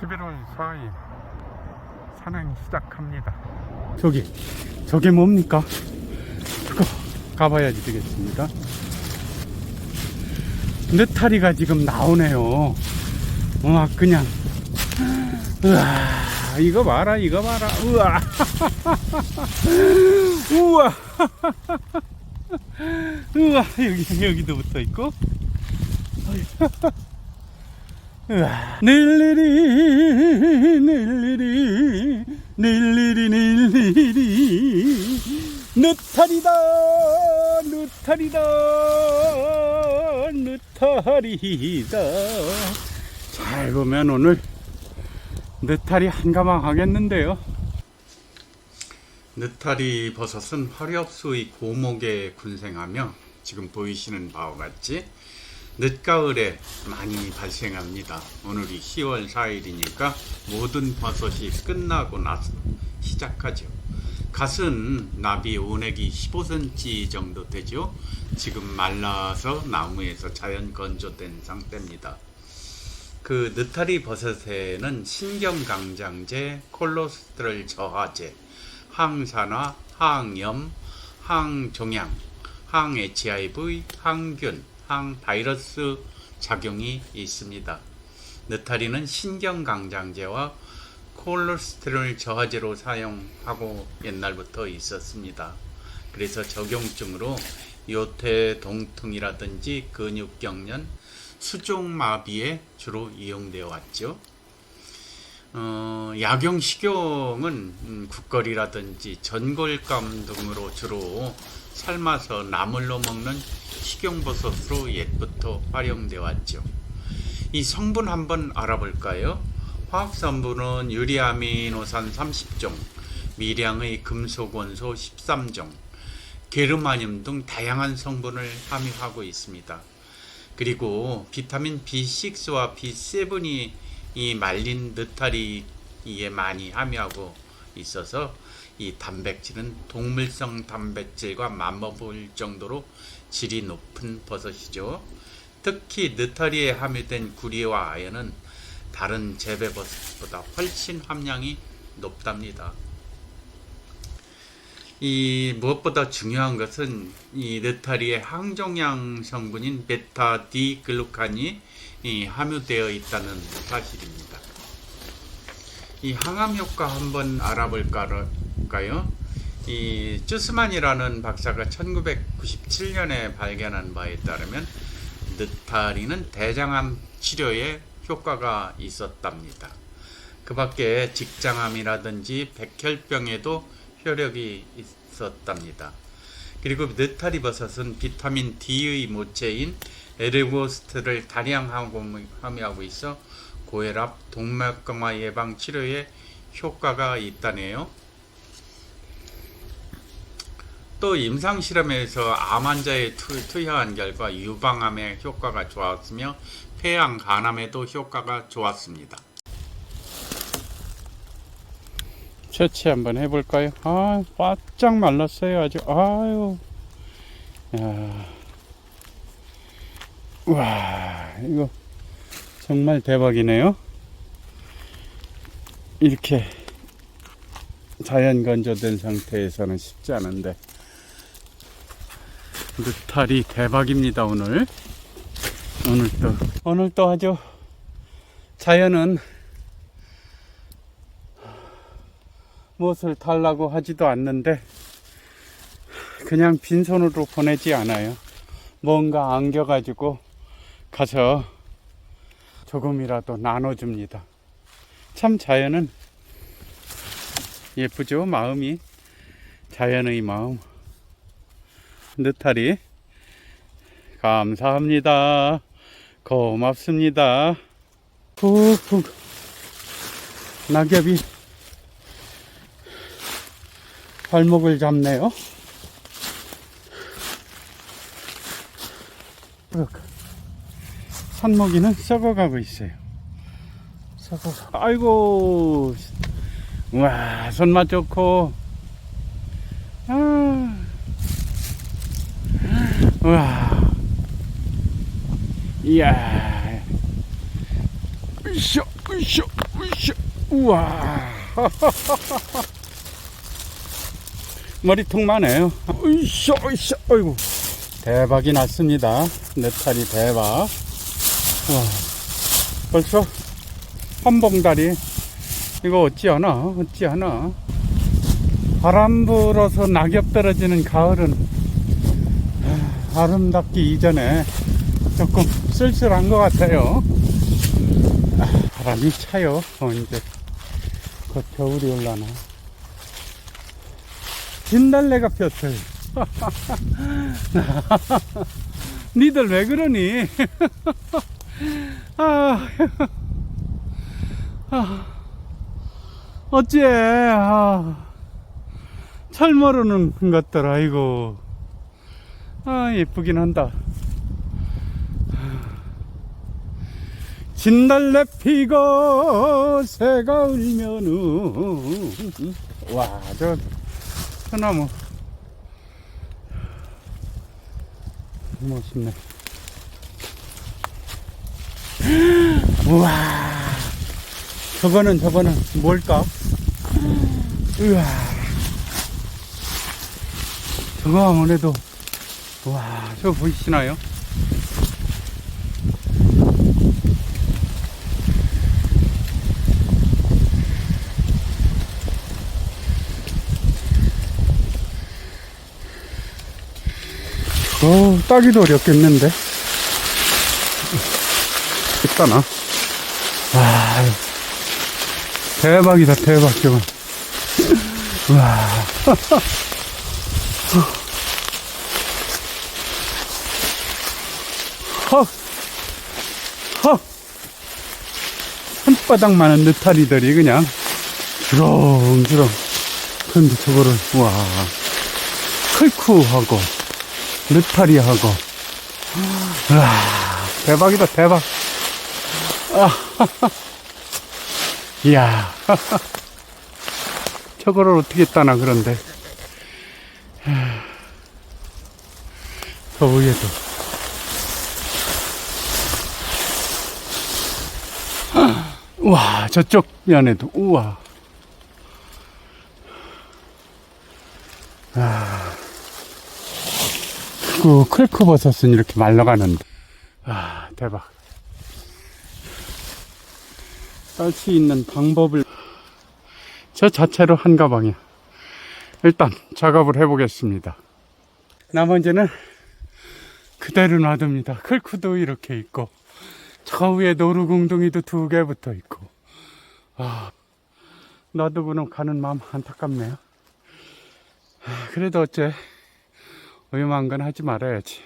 11월 4일 산행 시작합니다. 저기, 저게 뭡니까? 그거 가봐야지 되겠습니다. 느타리가 지금 나오네요. 와, 그냥. 우와, 이거 봐라, 이거 봐라. 우와. 우와. 우와, 여기, 여기도 붙어 있고. 우와. 닐리리, 닐리리, 닐리리, 닐리리. 느타리다, 느타리다, 느타리다. 잘 보면 오늘 느타리 한가망 하겠는데요. 느타리 버섯은 화렵수의 고목에 군생하며 지금 보이시는 바와 같이 늦가을에 많이 발생합니다. 오늘이 10월 4일이니까 모든 버섯이 끝나고 나서 시작하죠. 갓은 나비 온액이 15cm 정도 되죠. 지금 말라서 나무에서 자연 건조된 상태입니다. 그 느타리 버섯에는 신경강장제, 콜로스테롤 저하제, 항산화, 항염, 항종양, 항-HIV, 항균, 항바이러스 작용이 있습니다. 느타리는 신경강장제와 콜레스테롤 저하제로 사용하고 옛날부터 있었습니다. 그래서 적용증으로 요태 동통이라든지 근육경련, 수종마비에 주로 이용되어 왔죠. 어, 약용 식용은 음, 국거리라든지 전골감 등으로 주로 삶아서 나물로 먹는 식용버섯으로 옛부터 활용되어 왔죠. 이 성분 한번 알아볼까요? 화학 성분은 유리아미노산 30종, 미량의 금속 원소 13종, 게르마늄 등 다양한 성분을 함유하고 있습니다. 그리고 비타민 B6와 B7이 이 말린 느타리에 많이 함유하고 있어서 이 단백질은 동물성 단백질과 맞먹을 정도로 질이 높은 버섯이죠. 특히 느타리에 함유된 구리와 아연은 다른 재배버섯보다 훨씬 함량이 높답니다. 이 무엇보다 중요한 것은 이 느타리의 항종양 성분인 베타 디글루칸이 이 함유되어 있다는 사실입니다. 이 항암 효과 한번 알아볼까요? 이 쭈스만이라는 박사가 1997년에 발견한 바에 따르면 느타리는 대장암 치료에 효과가 있었답니다. 그 밖에 직장암이라든지 백혈병에도 효력이 있었답니다. 그리고 느타리 버섯은 비타민 D의 모체인 에르고스트를 다량 함유하고 있어 고혈압, 동맥경화 예방 치료에 효과가 있다네요. 또 임상 실험에서 암 환자에 투, 투여한 결과 유방암에 효과가 좋았으며 폐암, 간암에도 효과가 좋았습니다. 채취 한번 해볼까요? 아, 바짝 말랐어요. 아주 아유. 야. 와, 이거 정말 대박이네요. 이렇게 자연 건조된 상태에서는 쉽지 않은데. 느타리 대박입니다 오늘. 오늘 또 오늘 또 아주 자연은 무엇을 달라고 하지도 않는데 그냥 빈손으로 보내지 않아요. 뭔가 안겨가지고 가서 조금이라도 나눠줍니다. 참 자연은 예쁘죠? 마음이. 자연의 마음. 느타리 감사합니다. 고맙습니다. 푹푹. 낙엽이 발목을 잡네요. 이렇게 산모기는 썩어가고 있어요 썩어 아이고 와 손맛 좋고 아. 와 이야 으쌰 으쌰 으쌰 우와. 머리통 많아요. 으쌰, 으쌰, 어이구. 대박이 났습니다. 네탈이 대박. 와, 벌써 한봉다리. 이거 어찌하나? 어찌하나? 바람 불어서 낙엽 떨어지는 가을은 아, 아름답기 이전에 조금 쓸쓸한 것 같아요. 아, 바람이 차요. 어, 이제 곧 겨울이 올라나. 진달래가 폈어요. 니들 왜 그러니? 아, 아, 어째, 아, 철모르는 것들, 아이고. 아, 예쁘긴 한다. 진달래 피고 새가 울면은. 와저 소나무. 멋있네 우와. 저거는 저거는 뭘까? 우와. 저거 아무래도 와 저거 보이시나요? 어, 따기도 어렵겠는데. 있다나. 와, 대박이다, 대박, 저건. 와. 손바닥 많은 느타리들이 그냥 주렁주렁. 근데 저거를, 와. 클쿠하고. 느타리하고 와 대박이다 대박 아, 이야. 저거를 어떻게 따나 그런데. 저 위에도. 와 저쪽 면에도. 우와. 그 클크버섯은 이렇게 말라가는데. 아 대박 딸 수 있는 방법을 저 자체로 한 가방이야 일단 작업을 해보겠습니다. 나머지는 그대로 놔둡니다. 클크도 이렇게 있고 저 위에 노루궁둥이도 두 개 붙어 있고. 아 놔두고는 가는 마음 안타깝네요. 아, 그래도 어째 위험한 건 하지 말아야지.